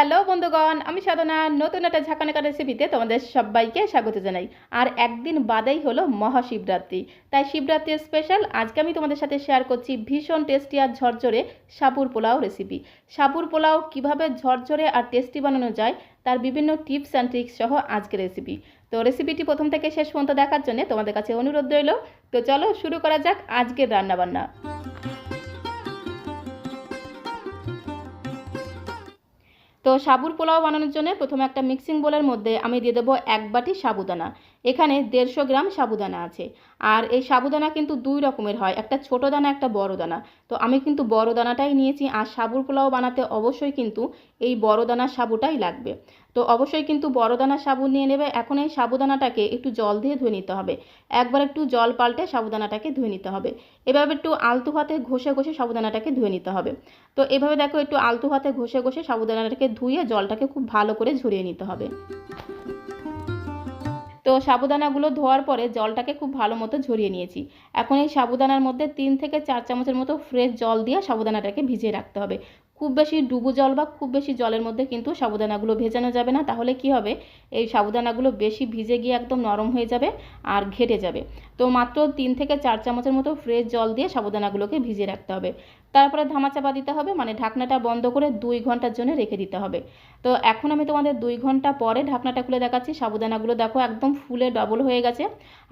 Hello বন্ধুগণ, আমি সাধনা। নতুন একটা ঝাঁকানাকা রেসিপিতে তোমাদের সবাইকে স্বাগত জানাই। আর একদিন বাদেই হলো মহাশিবরাত্রি। তাই শিবরাত্রির স্পেশাল আজকে আমি তোমাদের সাথে শেয়ার করছি ভীষণ টেস্টি আর ঝরঝরে সাপুর পোলাও রেসিপি সাপুর পোলাও কীভাবে ঝরঝরে আর টেস্টি বানানো যায়, তার বিভিন্ন টিপস অ্যান্ড ট্রিক্স সহ আজকের রেসিপি তো রেসিপিটি প্রথম থেকে শেষ পর্যন্ত দেখার জন্য তোমাদের কাছে অনুরোধ রইল। তো চলো শুরু করা যাক আজকের রান্নাবান্না। তো সাবুর পোলাও বানানোর জন্য প্রথমে একটা মিক্সিং বোলের মধ্যে আমি দিয়ে দেবো এক বাটি সাবুদানা। এখানে দেড়শো গ্রাম সাবুদানা আছে। আর এই সাবুদানা কিন্তু দুই রকমের হয়, একটা ছোট দানা, একটা বড় দানা। তো আমি কিন্তু বড় দানাটাই নিয়েছি, আর সাবুর পোলাও বানাতে অবশ্যই কিন্তু এই বড় দানার সাবুটাই লাগবে। তো অবশ্যই কিন্তু বড় দানার সাবু নিয়ে নেবে। এখন এই সাবুদানাটাকে একটু জল দিয়ে ধুয়ে নিতে হবে। একবার একটু জল পাল্টে সাবুদানাটাকে ধুয়ে নিতে হবে। এভাবে একটু আলতু হাতে ঘষে ঘষে সাবুদানাটাকে ধুয়ে নিতে হবে। তো এভাবে দেখো একটু আলতু হাতে ঘষে ঘষে সাবুদানাটাকে ধুয়ে জলটাকে খুব ভালো করে ঝরিয়ে নিতে হবে। তো সাবুদানাগুলো ধোয়ার পরে জলটাকে খুব ভালো মতো ঝরিয়ে নিয়েছি। এখন এই সাবুদানার মধ্যে তিন থেকে চার চামচের মতো ফ্রেশ জল দিয়ে সাবুদানাটাকে ভিজিয়ে রাখতে হবে। খুব বেশি ডুবু জল বা খুব বেশি জলের মধ্যে কিন্তু সাবুদানাগুলো ভেজানো যাবে না। তাহলে কি হবে? এই সাবুদানাগুলো বেশি ভিজে গিয়ে একদম নরম হয়ে যাবে আর ঘেটে যাবে। তো মাত্র তিন থেকে চার চামচের মতো ফ্রেশ জল দিয়ে সাবুদানাগুলোকে ভিজিয়ে রাখতে হবে। তারপরে ধামাচাপা দিতে হবে মানে ঢাকনাটা বন্ধ করে দুই ঘণ্টার জন্য রেখে দিতে হবে। তো এখন আমি তোমাদের দুই ঘণ্টা পরে ঢাকনাটা খুলে দেখাচ্ছি। সাবুদানাগুলো দেখো একদম ফুলে ডবল হয়ে গেছে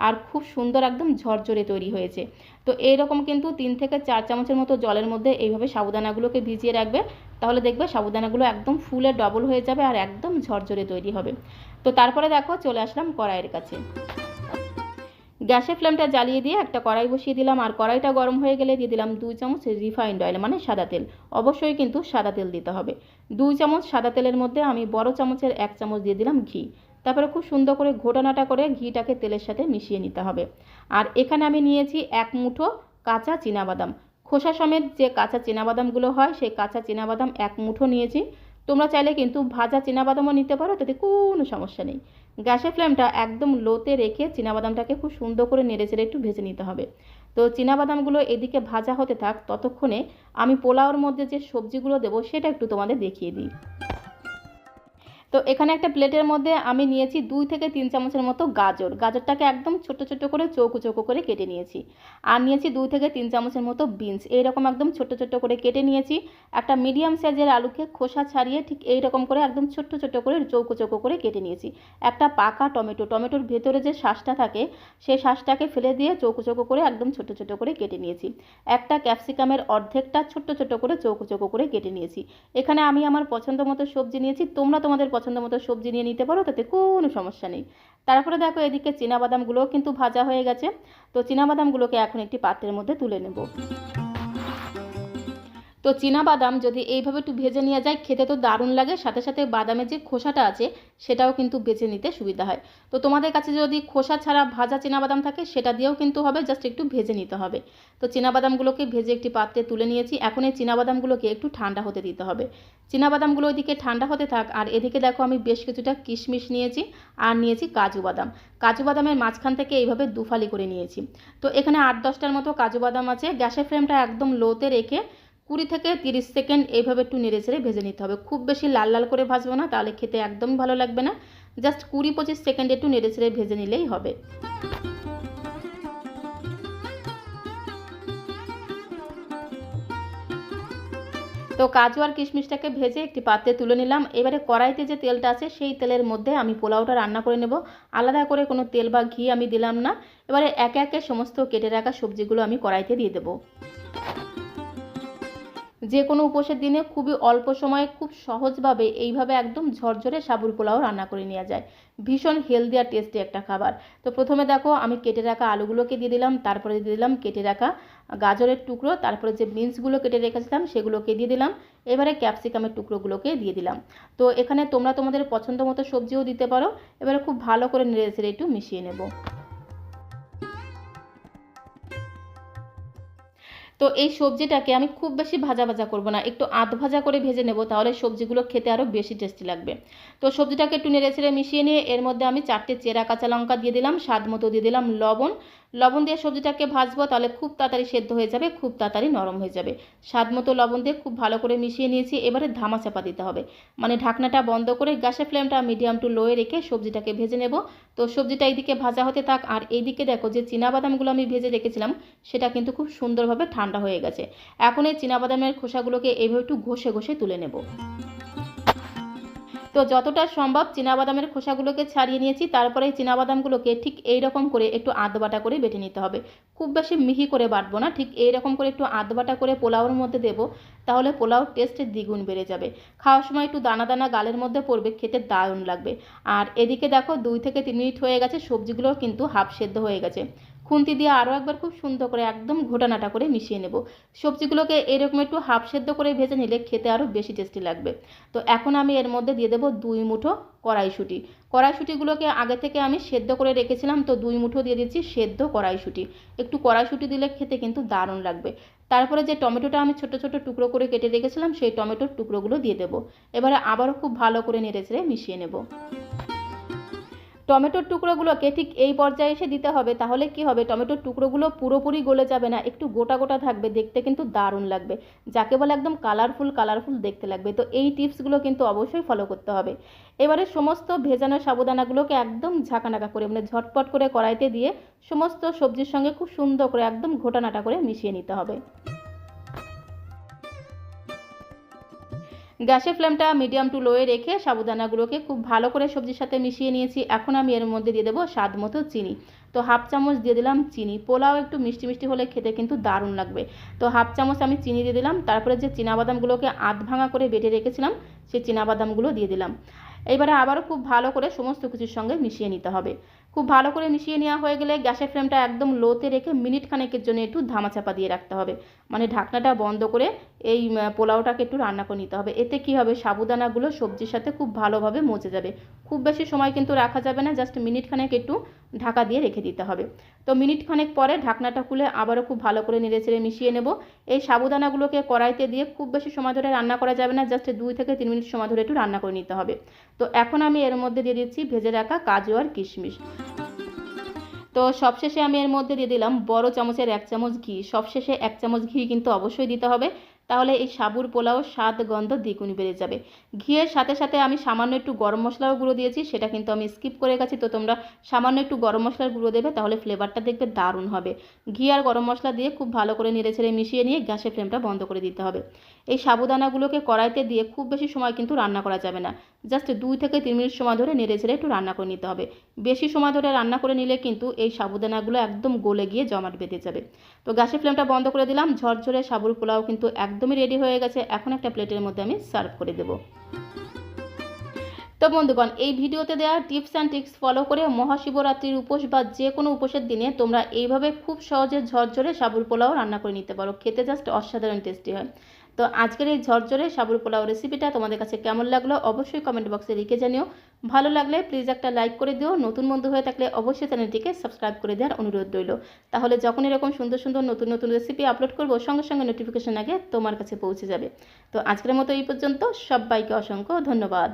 আর খুব সুন্দর একদম ঝরঝরে তৈরি হয়েছে। তো এইরকম কিন্তু তিন থেকে চার চামচের মতো জলের মধ্যে এইভাবে সাবুদানাগুলোকে ভিজিয়ে রাখবে। তাহলে দেখবে সাবুদানাগুলো একদম ফুলে ডবল হয়ে যাবে আর একদম ঝরঝরে তৈরি হবে। তো তারপরে দেখো চলে আসলাম কড়াইয়ের কাছে। গ্যাসের ফ্লেমটা জ্বালিয়ে দিয়ে একটা কড়াই বসিয়ে দিলাম। আর কড়াইটা গরম হয়ে গেলে দিয়ে দিলাম দুই চামচ রিফাইন্ড অয়েল মানে সাদা তেল। অবশ্যই কিন্তু সাদা তেল দিতে হবে। দুই চামচ সাদা তেলের মধ্যে আমি বড় চামচের এক চামচ দিয়ে দিলাম ঘি। তারপরে খুব সুন্দর করে ঘোটানাটা করে ঘিটাকে তেলের সাথে মিশিয়ে নিতে হবে। আর এখানে আমি নিয়েছি এক মুঠো কাঁচা বাদাম খোসা সমেত যে কাঁচা বাদামগুলো হয়, সেই কাঁচা বাদাম এক মুঠো নিয়েছি। তোমরা চাইলে কিন্তু ভাজা বাদামও নিতে পারো, তাতে কোনো সমস্যা নেই। গ্যাসের ফ্লেমটা একদম লোতে রেখে বাদামটাকে খুব সুন্দর করে নেড়ে চেড়ে একটু ভেজে নিতে হবে। তো বাদামগুলো এদিকে ভাজা হতে থাক, ততক্ষণে আমি পোলাওর মধ্যে যে সবজিগুলো দেবো, সেটা একটু তোমাদের দেখিয়ে দিই। তো এখানে একটা প্লেটের মধ্যে আমি নিয়েছি দুই থেকে তিন চামচের মতো গাজর। গাজরটাকে একদম ছোট ছোট করে চৌকো চৌকো করে কেটে নিয়েছি। আর নিয়েছি দুই থেকে তিন চামচের মতো বিনস। এইরকম একদম ছোট ছোট করে কেটে নিয়েছি। একটা মিডিয়াম সাইজের আলুকে খোসা ছাড়িয়ে ঠিক এইরকম করে একদম ছোট্ট ছোট করে চৌকো চৌকো করে কেটে নিয়েছি। একটা পাকা টমেটো। টমেটোর ভেতরে যে শ্বাসটা থাকে সেই শ্বাসটাকে ফেলে দিয়ে চৌকো চৌকো করে একদম ছোট ছোট করে কেটে নিয়েছি। একটা ক্যাপসিকামের অর্ধেকটা ছোট্ট ছোট করে চৌকো চৌকো করে কেটে নিয়েছি। এখানে আমি আমার পছন্দ মতো সবজি নিয়েছি। তোমরা তোমাদের পছন্দ মতো সবজি নিয়ে নিতে পারো, তাতে কোনো সমস্যা নেই। তারপরে দেখো এদিকে বাদামগুলোও কিন্তু ভাজা হয়ে গেছে। তো বাদামগুলোকে এখন একটি পাত্রের মধ্যে তুলে নেব। তো বাদাম যদি এইভাবে একটু ভেজে নেওয়া যায়, খেতে তো দারুণ লাগে। সাথে সাথে বাদামের যে খোসাটা আছে, সেটাও কিন্তু বেছে নিতে সুবিধা হয়। তো তোমাদের কাছে যদি খোসা ছাড়া ভাজা বাদাম থাকে, সেটা দিয়েও কিন্তু হবে, জাস্ট একটু ভেজে নিতে হবে। তো বাদামগুলোকে ভেজে একটি পাত্রে তুলে নিয়েছি। এখন এই বাদামগুলোকে একটু ঠান্ডা হতে দিতে হবে। বাদামগুলো ওইদিকে ঠান্ডা হতে থাক, আর এদিকে দেখো আমি বেশ কিছুটা কিশমিশ নিয়েছি, আর নিয়েছি কাজু বাদাম। কাজু বাদামের মাঝখান থেকে এইভাবে দুফালি করে নিয়েছি। তো এখানে আট দশটার মতো কাজু বাদাম আছে। গ্যাসের ফ্লেমটা একদম লোতে রেখে কুড়ি থেকে তিরিশ সেকেন্ড এইভাবে একটু নেড়ে ছেড়ে ভেজে নিতে হবে। খুব বেশি লাল লাল করে ভাজবো না, তাহলে খেতে একদম ভালো লাগবে না। জাস্ট কুড়ি পঁচিশ সেকেন্ড একটু নেড়ে ছেড়ে ভেজে নিলেই হবে। তো কাজু আর কিশমিশটাকে ভেজে একটি পাত্রে তুলে নিলাম। এবারে কড়াইতে যে তেলটা আছে, সেই তেলের মধ্যে আমি পোলাওটা রান্না করে নেব। আলাদা করে কোনো তেল বা ঘি আমি দিলাম না। এবারে একে একে সমস্ত কেটে রাখা সবজিগুলো আমি কড়াইতে দিয়ে দেবো। যে কোনো উপোসের দিনে খুবই অল্প সময়ে খুব সহজভাবে এইভাবে একদম ঝরঝরে সাবুর পোলাও রান্না করে নেওয়া যায়। ভীষণ হেলদি আর টেস্টি একটা খাবার। তো প্রথমে দেখো, আমি কেটে রাখা আলুগুলোকে দিয়ে দিলাম, তারপরে দিয়ে দিলাম কেটে রাখা গাজরের টুকরো, তারপরে যে বিনসগুলো কেটে রেখেছিলাম সেগুলোকে দিয়ে দিলাম। এবারে ক্যাপসিকামের টুকরোগুলোকে দিয়ে দিলাম। তো এখানে তোমরা তোমাদের পছন্দ মতো সবজিও দিতে পারো। এবারে খুব ভালো করে নেড়ে একটু মিশিয়ে নেব। তো এই সবজিটাকে আমি খুব বেশি ভাজা ভাজা করব না। একটু আধ ভাজা করে ভেজে নেব, তাহলে সবজিগুলো খেতে আরও বেশি টেস্টি লাগবে। তো সবজিটাকে একটু নেড়ে ছেড়ে মিশিয়ে নিয়ে, এর মধ্যে আমি চারটে চেরা কাঁচা লঙ্কা দিয়ে দিলাম, স্বাদ মতো দিয়ে দিলাম লবণ লবণ দিয়ে সবজিটাকে ভাজবো, তাহলে খুব তাড়াতাড়ি সেদ্ধ হয়ে যাবে, খুব তাড়াতাড়ি নরম হয়ে যাবে। স্বাদ মতো লবণ দিয়ে খুব ভালো করে মিশিয়ে নিয়েছি, এবারে ধামা চাপা দিতে হবে। মানে ঢাকনাটা বন্ধ করে গ্যাসের ফ্লেমটা মিডিয়াম টু লোয়ে রেখে সবজিটাকে ভেজে নেব। তো সবজিটা এইদিকে ভাজা হতে থাক, আর এইদিকে দেখো যে বাদামগুলো আমি ভেজে রেখেছিলাম, সেটা কিন্তু খুব সুন্দরভাবে ঠান্ডা হয়ে গেছে। এখন এই বাদামের খোসাগুলোকে এইভাবে একটু ঘষে ঘষে তুলে নেব। তো যতটা সম্ভব বাদামের খোসাগুলোকে ছাড়িয়ে নিয়েছি, তারপরে বাদামগুলোকে ঠিক এই রকম করে একটু আধবাটা করে বেটে নিতে হবে। খুব বেশি মিহি করে বাটবো না, ঠিক এই রকম করে একটু আধবাটা করে পোলাওর মধ্যে দেবো, তাহলে পোলাও টেস্টের দ্বিগুণ বেড়ে যাবে। খাওয়ার সময় একটু দানা দানা গালের মধ্যে পড়বে, খেতে দারুণ লাগবে। আর এদিকে দেখো দুই থেকে তিন মিনিট হয়ে গেছে সবজিগুলো কিন্তু হাফ সেদ্ধ হয়ে গেছে। খুন্তি দিয়ে আরও একবার খুব সুন্দর করে একদম ঘোটানাটা করে মিশিয়ে নেব। সবজিগুলোকে এরকম একটু হাফ সেদ্ধ করে ভেজে নিলে খেতে আরও বেশি টেস্টি লাগবে। তো এখন আমি এর মধ্যে দিয়ে দেবো দুই মুঠো কড়াইশুঁটি। কড়াইশুঁটিগুলোকে আগে থেকে আমি সেদ্ধ করে রেখেছিলাম, তো দুই মুঠো দিয়ে দিচ্ছি সেদ্ধ কড়াইশুঁটি। একটু কড়াইশুঁটি দিলে খেতে কিন্তু দারুণ লাগবে। তারপরে যে টমেটোটা আমি ছোট ছোট টুকরো করে কেটে রেখেছিলাম, সেই টমেটোর টুকরোগুলো দিয়ে দেবো। এবারে আবারও খুব ভালো করে নেড়ে চেড়ে মিশিয়ে নেব। টমেটোর টুকরোগুলোকে ঠিক এই পর্যায়ে এসে দিতে হবে, তাহলে কি হবে? টমেটোর টুকরোগুলো পুরোপুরি গলে যাবে না, একটু গোটা গোটা থাকবে, দেখতে কিন্তু দারুণ লাগবে। যাকে বলে একদম কালারফুল কালারফুল দেখতে লাগবে। তো এই টিপসগুলো কিন্তু অবশ্যই ফলো করতে হবে। এবারে সমস্ত ভেজানো সাবুদানাগুলোকে একদম ঝাঁকানাকা করে মানে ঝটপট করে কড়াইতে দিয়ে সমস্ত সবজির সঙ্গে খুব সুন্দর করে একদম ঘোটানাটা করে মিশিয়ে নিতে হবে। গ্যাসের ফ্লেমটা মিডিয়াম টু লোয়ে রেখে সাবুদানাগুলোকে খুব ভালো করে সবজির সাথে মিশিয়ে নিয়েছি। এখন আমি এর মধ্যে দিয়ে দেবো স্বাদ মতো চিনি। তো হাফ চামচ দিয়ে দিলাম চিনি। পোলাও একটু মিষ্টি মিষ্টি হলে খেতে কিন্তু দারুণ লাগবে। তো হাফ চামচ আমি চিনি দিয়ে দিলাম। তারপরে যে বাদামগুলোকে আধ ভাঙা করে বেটে রেখেছিলাম, সেই বাদামগুলো দিয়ে দিলাম। এবারে আবারও খুব ভালো করে সমস্ত কিছুর সঙ্গে মিশিয়ে নিতে হবে। খুব ভালো করে মিশিয়ে নেওয়া হয়ে গেলে গ্যাসের ফ্লেমটা একদম লোতে রেখে মিনিট খানেকের জন্য একটু ধামাচাপা দিয়ে রাখতে হবে। মানে ঢাকনাটা বন্ধ করে এই পোলাওটাকে একটু রান্না করে নিতে হবে। এতে কি হবে? সাবুদানাগুলো সবজির সাথে খুব ভালোভাবে মজে যাবে। খুব বেশি সময় কিন্তু রাখা যাবে না, জাস্ট মিনিট খানেক একটু ঢাকা দিয়ে রেখে দিতে হবে। তো মিনিট খানেক পরে ঢাকনাটা খুলে আবারও খুব ভালো করে নেড়ে চেড়ে মিশিয়ে নেব। এই সাবুদানাগুলোকে কড়াইতে দিয়ে খুব বেশি সময় ধরে রান্না করা যাবে না, জাস্ট দুই থেকে তিন মিনিট সময় ধরে একটু রান্না করে নিতে হবে। তো এখন আমি এর মধ্যে দিয়ে দিচ্ছি ভেজে রাখা কাজু আর কিশমিশ। তো সবশেষে আমি এর মধ্যে দিয়ে দিলাম বড় চামচের এক চামচ ঘি। সবশেষে এক চামচ ঘি কিন্তু অবশ্যই দিতে হবে। তাহলে এই সাবুর পোলাও স্বাদ, গন্ধ দ্বিগুণ বেড়ে যাবে। ঘিয়ের সাথে সাথে আমি সামান্য একটু গরম মশলাও গুঁড়ো দিয়েছি, সেটা কিন্তু আমি স্কিপ করে গেছি। তো তোমরা সামান্য একটু গরম মশলার গুঁড়ো দেবে, তাহলে ফ্লেভারটা দেখবে দারুণ হবে। ঘি আর গরম মশলা দিয়ে খুব ভালো করে নেড়ে ছেড়ে মিশিয়ে নিয়ে গ্যাসের ফ্লেমটা বন্ধ করে দিতে হবে। এই সাবুদানাগুলোকে কড়াইতে দিয়ে খুব বেশি সময় কিন্তু রান্না করা যাবে না। জাস্ট দুই থেকে তিন মিনিট সময় ধরে নেড়ে ছেড়ে একটু রান্না করে নিতে হবে। বেশি সময় ধরে রান্না করে নিলে কিন্তু এই সাবুদানাগুলো একদম গলে গিয়ে জমাট বেঁধে যাবে। তো গ্যাসের ফ্লেমটা বন্ধ করে দিলাম। ঝরঝরে সাবুর পোলাও কিন্তু একদমই রেডি হয়ে গেছে। এখন একটা প্লেটের মধ্যে আমি সার্ভ করে দেবো। তো বন্ধুগণ, এই ভিডিওতে দেওয়া টিপস অ্যান্ড ট্রিক্স ফলো করে মহাশিবরাত্রির উপোস বা যে কোনো উপোসের দিনে তোমরা এইভাবে খুব সহজে ঝরঝরে সাবুর পোলাও রান্না করে নিতে পারো। খেতে জাস্ট অসাধারণ টেস্টি হয়। তো আজকের এই ঝরঝরে সাবুর পোলাও রেসিপিটা তোমাদের কাছে কেমন লাগল অবশ্যই কমেন্ট বক্সে লিখে জানিও। ভালো লাগলে প্লিজ একটা লাইক করে দিও। নতুন বন্ধু হয়ে থাকলে অবশ্যই চ্যানেলটিকে সাবস্ক্রাইব করে দেওয়ার অনুরোধ রইল। তাহলে যখন এরকম সুন্দর সুন্দর নতুন নতুন রেসিপি আপলোড করব, সঙ্গে সঙ্গে নোটিফিকেশন আগে তোমার কাছে পৌঁছে যাবে। তো আজকের মতো এই পর্যন্ত। সবাইকে অসংখ্য ধন্যবাদ।